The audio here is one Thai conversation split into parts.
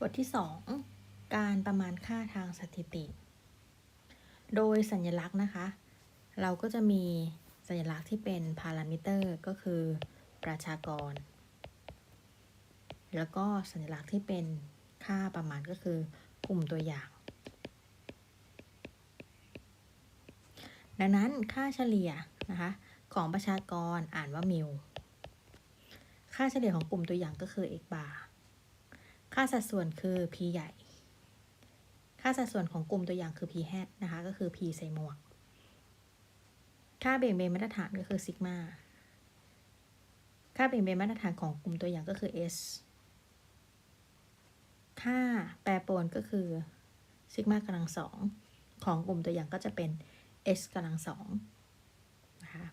บทที่ 2 การประมาณค่าทางสถิติ โดยสัญลักษณ์นะคะ เราก็จะมีสัญลักษณ์ที่เป็นพารามิเตอร์ก็คือประชากร แล้วก็สัญลักษณ์ที่เป็นค่าประมาณก็คือกลุ่มตัวอย่าง ดังนั้นค่าเฉลี่ยนะคะของประชากรอ่านว่ามิวค่าเฉลี่ยของกลุ่มตัวอย่างก็คือ x bar ค่าสัดส่วนคือ p ใหญ่ ค่าสัดส่วนของกลุ่มตัวอย่างคือ p hat นะคะ ก็คือ p ใส่หมวก ค่าเบี่ยงเบนมาตรฐานก็คือซิกมาค่าเบี่ยงเบนมาตรฐานของกลุ่มตัวอย่างก็คือ s ค่าแปรปรวนก็คือซิกมากำลังสองของกลุ่มตัวอย่างก็จะเป็น s กำลังสองนะคะ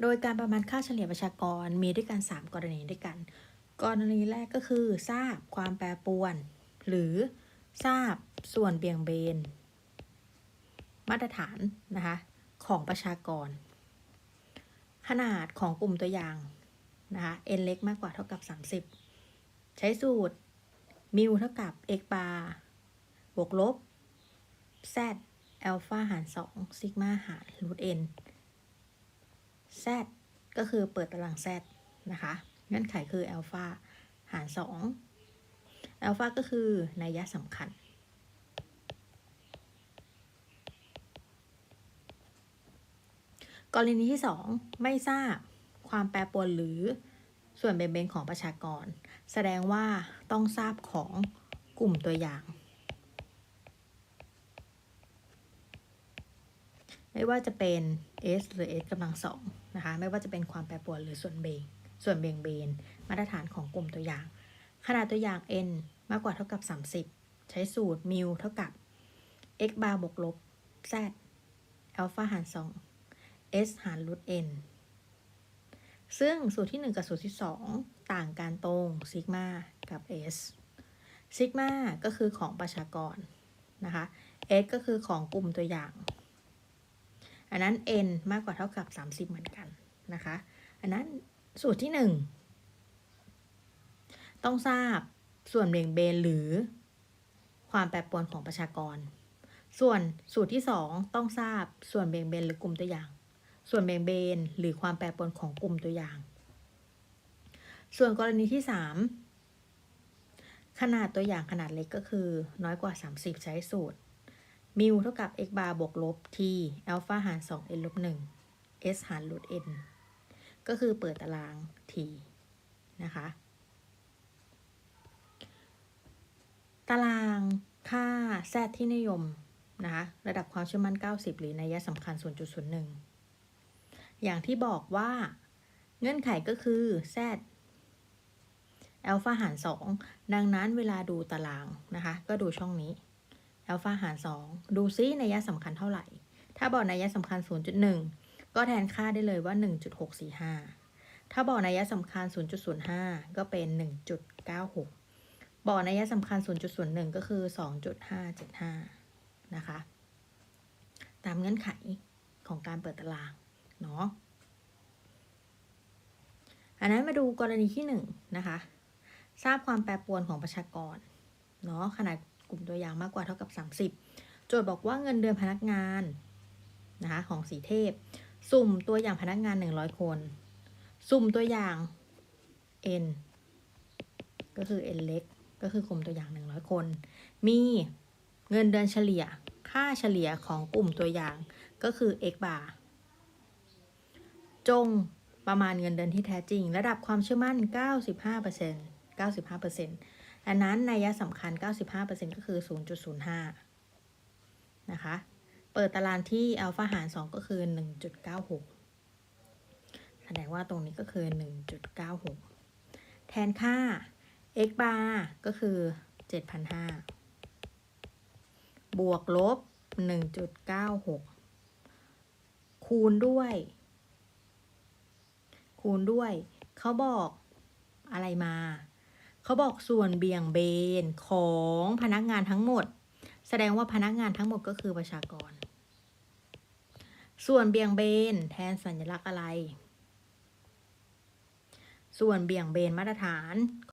โดยการประมาณค่าเฉลี่ยประชากรมีด้วยกัน 3 กรณีด้วยกัน กรณีแรกก็คือ ทราบความแปรปรวน หรือทราบส่วนเบี่ยงเบน มาตรฐานนะคะของประชากร ขนาดของกลุ่มตัวอย่างนะคะ n เล็กมากกว่าเท่ากับ 30 ใช้สูตรมิวเท่ากับ x bar บวกลบ z อัลฟาหาร2ซิกมาหารรูท n z ก็คือเปิดตาราง z นะคะ เงื่อนไขคืออัลฟาหาร2อัลฟาก็คือนัยยะสำคัญ กรณีที่ 2 ไม่ทราบความแปรปรวนหรือส่วนเบนเบนของประชากร แสดงว่าต้องทราบของกลุ่มตัวอย่าง ไม่ว่าจะเป็น s หรือ s กำลังสองนะคะ ไม่ว่าจะเป็นความแปรปรวนหรือส่วนเบง ส่วนเบี่ยงเบน มาตรฐานของกลุ่มตัวอย่าง ขนาดตัวอย่าง n มากกว่าเท่ากับ 30 ใช้สูตรมิวเท่ากับ x bar บวกลบ z อัลฟาหาร 2 s หารรูท n ซึ่งสูตรที่ 1 กับสูตรที่ 2 ต่างกันตรงซิกมากับ s ซิกมาก็คือของประชากรนะคะ s ก็คือของกลุ่มตัวอย่าง อันนั้น n มากกว่าเท่ากับ 30 เหมือนกันนะคะ อันนั้น สูตรที่ 1 ต้องทราบส่วนเบี่ยงเบนหรือ ความแปรปรวนของประชากร ส่วนสูตรที่ 2 ต้องทราบส่วนเบี่ยงเบนหรือกลุ่มตัวอย่าง ส่วนเบี่ยงเบนหรือความแปรปรวนของกลุ่มตัวอย่าง ส่วนกรณีที่ 3 ขนาดตัวอย่างขนาดเล็กก็คือ น้อยกว่า 30 ใช้สูตรมิวเท่ากับ x bar บวกลบ t อัลฟาหาร2 n ลบ1 s หารรูท n ก็คือเปิดตาราง t นะคะ ตารางค่า z ที่นิยมนะคะระดับความเชื่อมั่น 90 หรือนัยสำคัญ 0.01 อย่างที่บอกว่าเงื่อนไขก็คือ z อัลฟาหาร 2 ดังนั้นเวลาดูตารางนะคะ ก็ดูช่องนี้อัลฟาหาร 2 ดูซินัยสำคัญเท่าไหร่ ถ้าบอกนัยสำคัญ 0.1 ก็แทนค่าได้เลยว่า 1.645 ถ้าบ่อนัยสำคัญ 0.05 ก็เป็น 1.96 บ่อนัยสำคัญ 0.01 ก็คือ 2.575 นะคะ ตามเงื่อนไขของการเปิดตาราง เนาะอันนั้นมาดูกรณีที่1นะคะ ทราบความแปรปรวนของประชากร เนาะขนาดกลุ่มตัวอย่างมากกว่าเท่ากับ 30 โจทย์บอกว่าเงินเดือนพนักงานนะคะของสีเทพ สุ่มตัวอย่างพนักงาน100คน สุ่มตัวอย่าง n ก็คือ n เล็ก ก็คือกลุ่มตัวอย่าง100คน มีเงินเดือนเฉลี่ย ค่าเฉลี่ยของกลุ่มตัวอย่างก็คือ x bar จงประมาณเงินเดือนที่แท้จริง ระดับความเชื่อมั่น 95% 95%อันนั้นนัยสำคัญ 95%ก็คือ 0.05 นะคะ เปิดตารางที่อัลฟาหาร 2 ก็คือ 1.96 แสดงว่าตรงนี้ก็คือ 1.96 แทนค่า x bar ก็คือ 7,500 บวกลบ 1.96 คูณด้วย คูณด้วย เขาบอกอะไรมา เขาบอกส่วนเบี่ยงเบนของพนักงานทั้งหมด แสดงว่าพนักงานทั้งหมดก็คือประชากร ส่วนเบี่ยงเบนแทนสัญลักษณ์อะไร ส่วนเบี่ยงเบนมาตรฐาน